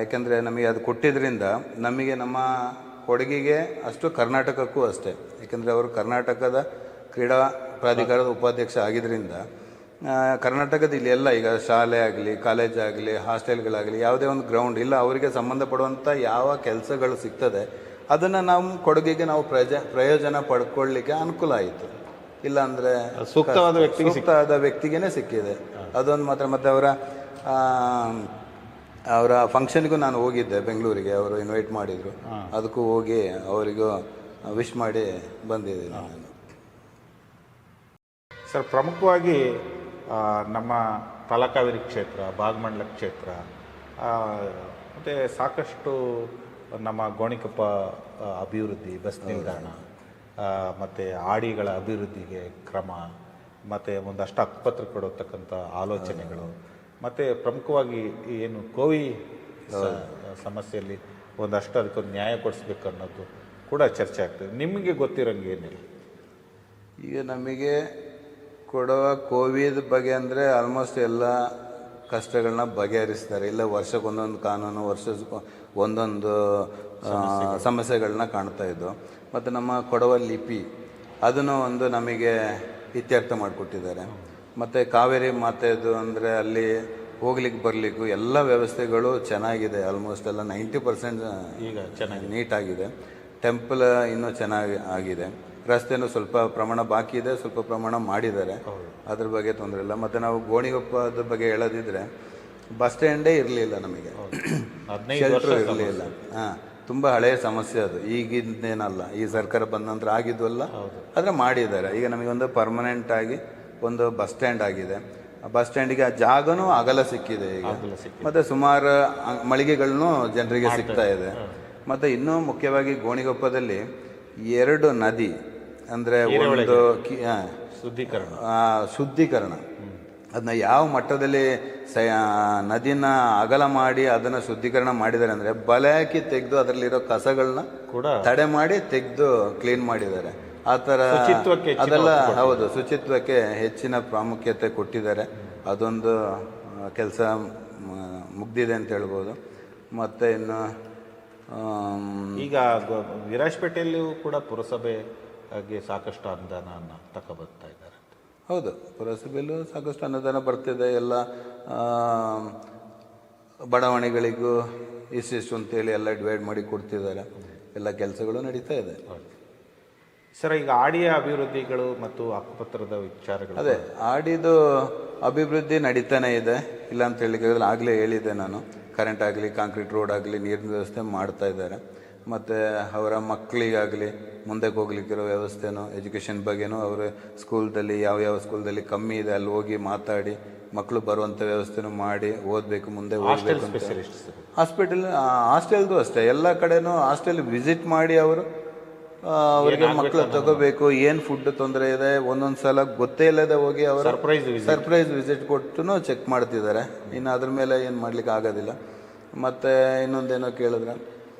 ಯಾಕೆಂದರೆ ನಮಗೆ ಅದು ಕೊಟ್ಟಿದ್ದರಿಂದ ನಮಗೆ ನಮ್ಮ ಕೊಡಗಿಗೆ ಅಷ್ಟು ಕರ್ನಾಟಕಕ್ಕೂ ಅಷ್ಟೇ. ಯಾಕೆಂದರೆ ಅವರು ಕರ್ನಾಟಕದ ಕ್ರೀಡಾ ಪ್ರಾಧಿಕಾರದ ಉಪಾಧ್ಯಕ್ಷ ಆಗಿದ್ದರಿಂದ ಆ, ಕರ್ನಾಟಕದ ಇಲ್ಲಿ ಎಲ್ಲ ಈಗ ಶಾಲೆ ಆಗಲಿ ಕಾಲೇಜ್ ಆಗಲಿ ಹಾಸ್ಟೆಲ್ಗಳಾಗಲಿ ಯಾವುದೇ ಒಂದು ಗ್ರೌಂಡ್ ಇಲ್ಲ ಅವರಿಗೆ ಸಂಬಂಧಪಡುವಂಥ ಯಾವ ಕೆಲಸಗಳು ಸಿಗ್ತದೆ ಅದನ್ನು ನಾವು ಕೊಡುಗೆಗೆ ನಾವು ಪ್ರಯೋಜ ಪ್ರಯೋಜನ ಪಡ್ಕೊಳ್ಳಿಕ್ಕೆ ಅನುಕೂಲ ಆಯಿತು. ಇಲ್ಲಾಂದರೆ
ಸೂಕ್ತವಾದ ವ್ಯಕ್ತಿಗೆ
ಸೂಕ್ತವಾದ ವ್ಯಕ್ತಿಗೇ ಸಿಕ್ಕಿದೆ. ಅದೊಂದು ಮಾತ್ರ ಮತ್ತು ಅವರ ಆ, ಅವರ ಫಂಕ್ಷನ್ಗೂ ನಾನು ಹೋಗಿದ್ದೆ ಬೆಂಗಳೂರಿಗೆ ಅವರು ಇನ್ವೈಟ್ ಮಾಡಿದರು. ಅದಕ್ಕೂ ಹೋಗಿ ಅವರಿಗೂ ವಿಶ್ ಮಾಡಿ ಬಂದಿದ್ದೀನಿ ನಾನು.
ಸರ್ ಪ್ರಮುಖವಾಗಿ ನಮ್ಮ ತಲಕಾವೇರಿ ಕ್ಷೇತ್ರ ಭಾಗಮಂಡಲ ಕ್ಷೇತ್ರ ಮತ್ತು ಸಾಕಷ್ಟು ನಮ್ಮ ಗೋಣಿಕೊಪ್ಪ ಅಭಿವೃದ್ಧಿ ಬಸ್ ನಿಲ್ದಾಣ ಮತ್ತು ಆಡಿಗಳ ಅಭಿವೃದ್ಧಿಗೆ ಕ್ರಮ ಮತ್ತು ಒಂದಷ್ಟು ಹಕ್ಕುಪತ್ರ ಕೊಡತಕ್ಕಂಥ ಆಲೋಚನೆಗಳು ಮತ್ತು ಪ್ರಮುಖವಾಗಿ ಏನು ಕೋವಿ ಸಮಸ್ಯೆಯಲ್ಲಿ ಒಂದಷ್ಟು ಅದಕ್ಕೊಂದು ನ್ಯಾಯ ಕೊಡಿಸ್ಬೇಕು ಅನ್ನೋದು ಕೂಡ ಚರ್ಚೆ ಆಗ್ತದೆ. ನಿಮಗೆ ಗೊತ್ತಿರೋಂಗೆ ಏನಿಲ್ಲ?
ಈಗ ನಮಗೆ ಕೊಡುವ ಕೋವಿಡ್ ಬಗ್ಗೆ ಅಂದರೆ ಆಲ್ಮೋಸ್ಟ್ ಎಲ್ಲ ಕಷ್ಟಗಳನ್ನ ಬಗೆಹರಿಸ್ತಾರೆ. ಇಲ್ಲ ವರ್ಷಕ್ಕೆ ಒಂದೊಂದು ಕಾನೂನು ವರ್ಷ ಒಂದೊಂದು ಸಮಸ್ಯೆಗಳನ್ನ ಕಾಣ್ತಾ ಇದ್ದು. ಮತ್ತು ನಮ್ಮ ಕೊಡವ ಲಿಪಿ ಅದನ್ನು ಒಂದು ನಮಗೆ ಇತ್ಯರ್ಥ ಮಾಡಿಕೊಟ್ಟಿದ್ದಾರೆ. ಮತ್ತು ಕಾವೇರಿ ಮಾತೆದು ಅಂದರೆ ಅಲ್ಲಿ ಹೋಗ್ಲಿಕ್ಕೆ ಬರಲಿಕ್ಕೂ ಎಲ್ಲ ವ್ಯವಸ್ಥೆಗಳು ಚೆನ್ನಾಗಿದೆ. ಆಲ್ಮೋಸ್ಟ್ ಎಲ್ಲ ನೈಂಟಿ ಪರ್ಸೆಂಟ್
ಈಗ ಚೆನ್ನಾಗಿ
ನೀಟಾಗಿದೆ. ಟೆಂಪಲ್ ಇನ್ನೂ ಚೆನ್ನಾಗಿ ಆಗಿದೆ. ರಸ್ತೆನೂ ಸ್ವಲ್ಪ ಪ್ರಮಾಣ ಬಾಕಿ ಇದೆ ಸ್ವಲ್ಪ ಪ್ರಮಾಣ ಮಾಡಿದ್ದಾರೆ. ಅದ್ರ ಬಗ್ಗೆ ತೊಂದರೆ ಇಲ್ಲ. ಮತ್ತು ನಾವು ಗೋಣಿಗೊಪ್ಪದ ಬಗ್ಗೆ ಹೇಳೋದಿದ್ರೆ ಬಸ್ ಸ್ಟ್ಯಾಂಡೇ ಇರಲಿಲ್ಲ ನಮಗೆ. ಶೆಲ್ಟ್ರು ಇರಲಿಲ್ಲ. ಹಾಂ ತುಂಬ ಹಳೆಯ ಸಮಸ್ಯೆ ಅದು. ಈಗಿಂದೇನಲ್ಲ ಈ ಸರ್ಕಾರ ಬಂದ ನಂತರ ಆಗಿದ್ವಲ್ಲ. ಆದರೆ ಮಾಡಿದ್ದಾರೆ. ಈಗ ನಮಗೊಂದು ಪರ್ಮನೆಂಟ್ ಆಗಿ ಒಂದು ಬಸ್ ಸ್ಟ್ಯಾಂಡ್ ಆಗಿದೆ. ಬಸ್ ಸ್ಟ್ಯಾಂಡಿಗೆ ಆ ಜಾಗನೂ ಅಗಲ ಸಿಕ್ಕಿದೆ ಈಗ. ಮತ್ತೆ ಸುಮಾರು ಮಳಿಗೆಗಳನ್ನು ಜನರಿಗೆ ಸಿಗ್ತಾ ಇದೆ. ಮತ್ತೆ ಇನ್ನೂ ಮುಖ್ಯವಾಗಿ ಗೋಣಿಗೊಪ್ಪದಲ್ಲಿ ಎರಡು ನದಿ ಅಂದ್ರೆ ಒಂದು
ಶುದ್ಧೀಕರಣ.
ಶುದ್ಧೀಕರಣ. ಅದನ್ನ ಯಾವ ಮಟ್ಟದಲ್ಲಿ ಸ ನದಿನ ಅಗಲ ಮಾಡಿ ಅದನ್ನ ಶುದ್ಧೀಕರಣ ಮಾಡಿದ್ದಾರೆ ಅಂದರೆ ಬಲೆ ಹಾಕಿ ತೆಗೆದು ಅದರಲ್ಲಿರೋ ಕಸಗಳನ್ನ
ಕೂಡ
ತಡೆ ಮಾಡಿ ತೆಗೆದು ಕ್ಲೀನ್ ಮಾಡಿದ್ದಾರೆ. ಆ ಥರ ಅದೆಲ್ಲ ಹೌದು ಶುಚಿತ್ವಕ್ಕೆ ಹೆಚ್ಚಿನ ಪ್ರಾಮುಖ್ಯತೆ ಕೊಟ್ಟಿದ್ದಾರೆ. ಅದೊಂದು ಕೆಲಸ ಮುಗ್ದಿದೆ ಅಂತ ಹೇಳ್ಬೋದು. ಮತ್ತೆ ಇನ್ನು
ಈಗ ವಿರಾಜಪೇಟೆಯಲ್ಲಿಯೂ ಕೂಡ ಪುರಸಭೆಗೆ ಸಾಕಷ್ಟು ಅನುದಾನವನ್ನು ತಗೊಬರ್ತಾ ಇದ್ದಾರೆ.
ಹೌದು ಪುರಸಭೆಯಲ್ಲೂ ಸಾಕಷ್ಟು ಅನುದಾನ ಬರ್ತಿದೆ. ಎಲ್ಲ ಬಡಾವಣೆಗಳಿಗೂ ಇಷ್ಟಿಷ್ಟು ಅಂತೇಳಿ ಎಲ್ಲ ಡಿವೈಡ್ ಮಾಡಿ ಕೊಡ್ತಿದ್ದಾರೆ. ಎಲ್ಲ ಕೆಲಸಗಳು ನಡೀತಾ ಇದೆ.
ಸರ್ ಈಗ ಆಡಿಯ ಅಭಿವೃದ್ಧಿಗಳು ಮತ್ತು ಅಕ್ಕಪತ್ರದ ವಿಚಾರಗಳು
ಅದೇ ಆಡಿದು ಅಭಿವೃದ್ಧಿ ನಡೀತಾನೆ ಇದೆ. ಇಲ್ಲ ಅಂತ ಹೇಳಿದ್ರೆ. ಆಗಲೇ ಹೇಳಿದ್ದೆ ನಾನು. ಕರೆಂಟ್ ಆಗಲಿ ಕಾಂಕ್ರೀಟ್ ರೋಡ್ ಆಗಲಿ ನೀರಿನ ವ್ಯವಸ್ಥೆ ಮಾಡ್ತಾ ಇದ್ದಾರೆ. ಮತ್ತು ಅವರ ಮಕ್ಕಳಿಗಾಗಲಿ ಮುಂದಕ್ಕೆ ಹೋಗ್ಲಿಕ್ಕಿರೋ ವ್ಯವಸ್ಥೆನೋ ಎಜುಕೇಷನ್ ಬಗ್ಗೆನೋ ಅವರು ಸ್ಕೂಲ್ದಲ್ಲಿ ಯಾವ ಯಾವ ಸ್ಕೂಲ್ದಲ್ಲಿ ಕಮ್ಮಿ ಇದೆ ಅಲ್ಲಿ ಹೋಗಿ ಮಾತಾಡಿ ಮಕ್ಕಳು ಬರುವಂಥ ವ್ಯವಸ್ಥೆನೂ ಮಾಡಿ ಓದಬೇಕು ಮುಂದೆ ಓದಬೇಕು ಅಂತ. ಹಾಸ್ಪಿಟಲ್ ಹಾಸ್ಟೆಲ್ದು ಅಷ್ಟೇ. ಎಲ್ಲ ಕಡೆನೂ ಹಾಸ್ಟೆಲ್ ವಿಸಿಟ್ ಮಾಡಿ ಅವರು ಅವರಿಗೆ ಮಕ್ಕಳು ತಗೋಬೇಕು ಏನು ಫುಡ್ ತೊಂದರೆ ಇದೆ ಒಂದೊಂದು ಸಲ ಗೊತ್ತೇ ಇಲ್ಲದೆ ಹೋಗಿ ಅವರು
ಸರ್ಪ್ರೈಸ್
ಸರ್ಪ್ರೈಸ್ ವಿಸಿಟ್ ಕೊಟ್ಟು ಚೆಕ್ ಮಾಡ್ತಿದ್ದಾರೆ. ಇನ್ನು ಅದ್ರ ಮೇಲೆ ಏನು ಮಾಡ್ಲಿಕ್ಕೆ ಆಗೋದಿಲ್ಲ ಮತ್ತು ಇನ್ನೊಂದೇನೋ ಕೇಳಿದ್ರೆ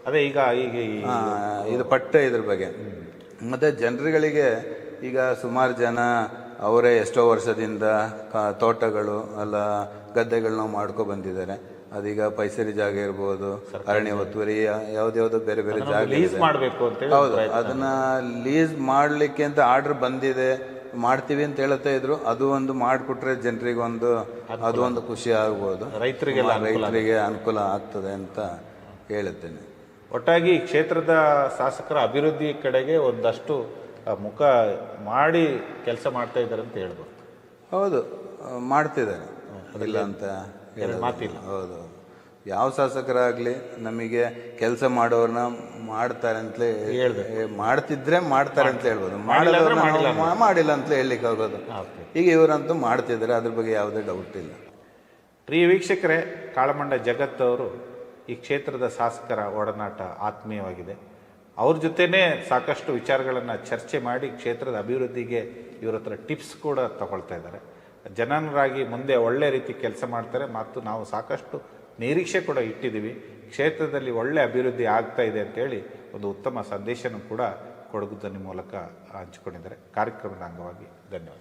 ಅದೇ ಈಗ ಈಗ
ಇದು ಪಟ್ಟೆ ಇದ್ರ ಬಗ್ಗೆ. ಮತ್ತೆ ಜನರುಗಳಿಗೆ ಈಗ ಸುಮಾರು ಜನ ಅವರೇ ಎಷ್ಟೋ ವರ್ಷದಿಂದ ತೋಟಗಳು ಅಲ್ಲ ಗದ್ದೆಗಳನ್ನ ಮಾಡ್ಕೊ ಬಂದಿದ್ದಾರೆ. ಅದೀಗ ಪೈಸರಿ ಜಾಗ ಇರ್ಬೋದು ಅರಣ್ಯ ಒತ್ತುವರಿ ಯಾವ್ದ್ಯಾವ್ದೋ ಬೇರೆ ಬೇರೆ ಜಾಗ
ಲೀಸ್. ಮಾಡಬೇಕು ಅಂತ
ಹೌದು ಅದನ್ನ ಲೀಸ್ ಮಾಡ್ಲಿಕ್ಕೆ ಅಂತ ಆರ್ಡರ್ ಬಂದಿದೆ. ಮಾಡ್ತೀವಿ ಅಂತ ಹೇಳ್ತಾ ಇದ್ರು. ಅದು ಒಂದು ಮಾಡಿಕೊಟ್ರೆ ಜನರಿಗೆ ಒಂದು ಅದು ಒಂದು ಖುಷಿ ಆಗ್ಬೋದು.
ರೈತರಿಗೆ
ರೈತರಿಗೆ ಅನುಕೂಲ ಆಗ್ತದೆ ಅಂತ ಹೇಳುತ್ತೇನೆ.
ಒಟ್ಟಾಗಿ ಕ್ಷೇತ್ರದ ಶಾಸಕರ ಅಭಿವೃದ್ಧಿ ಕಡೆಗೆ ಒಂದಷ್ಟು ಮುಖ ಮಾಡಿ ಕೆಲಸ ಮಾಡ್ತಾ ಇದ್ದಾರೆ ಅಂತ ಹೇಳ್ಬೋದು.
ಹೌದು ಮಾಡ್ತಿದ್ದಾರೆ. ಇಲ್ಲ ಅಂತ.
ಮಾತಿಲ್ಲ.
ಹೌದು ಯಾವ ಶಾಸಕರಾಗಲಿ ನಮಗೆ ಕೆಲಸ ಮಾಡೋರನ್ನ ಮಾಡ್ತಾರೆ ಅಂತಲೇ ಹೇಳಿದೆ ಮಾಡ್ತಿದ್ರೆ ಮಾಡ್ತಾರೆ ಅಂತ ಹೇಳ್ಬೋದು. ಮಾಡಲ್ಲ ಮಾಡಿಲ್ಲ ಅಂತ ಹೇಳಲಿಕ್ಕೆ ಆಗೋದು. ಈಗ ಇವರಂತೂ ಮಾಡ್ತಿದ್ದಾರೆ ಅದ್ರ ಬಗ್ಗೆ ಯಾವುದೇ ಡೌಟ್ ಇಲ್ಲ.
ಪ್ರಿಯ ವೀಕ್ಷಕರೇ ಕಾಳಮಂಡ ಜಗತ್ ಅವರು ಈ ಕ್ಷೇತ್ರದ ಶಾಸಕರ ಒಡನಾಟ ಆತ್ಮೀಯವಾಗಿದೆ. ಅವ್ರ ಜೊತೆನೇ ಸಾಕಷ್ಟು ವಿಚಾರಗಳನ್ನು ಚರ್ಚೆ ಮಾಡಿ ಕ್ಷೇತ್ರದ ಅಭಿವೃದ್ಧಿಗೆ ಇವ್ರ ಹತ್ರ ಟಿಪ್ಸ್ ಕೂಡ ತಗೊಳ್ತಾ ಇದ್ದಾರೆ. ಜನನರಾಗಿ ಮುಂದೆ ಒಳ್ಳೆ ರೀತಿ ಕೆಲಸ ಮಾಡ್ತಾರೆ ಮತ್ತು ನಾವು ಸಾಕಷ್ಟು ನಿರೀಕ್ಷೆ ಕೂಡ ಇಟ್ಟಿದ್ದೀವಿ. ಕ್ಷೇತ್ರದಲ್ಲಿ ಒಳ್ಳೆ ಅಭಿವೃದ್ಧಿ ಆಗ್ತಾ ಇದೆ ಅಂತೇಳಿ ಒಂದು ಉತ್ತಮ ಸಂದೇಶನೂ ಕೂಡ ಕೊಡಗುದನ್ನ ಮೂಲಕ ಹಂಚಿಕೊಂಡಿದ್ದಾರೆ. ಕಾರ್ಯಕ್ರಮದ ಅಂಗವಾಗಿ ಧನ್ಯವಾದ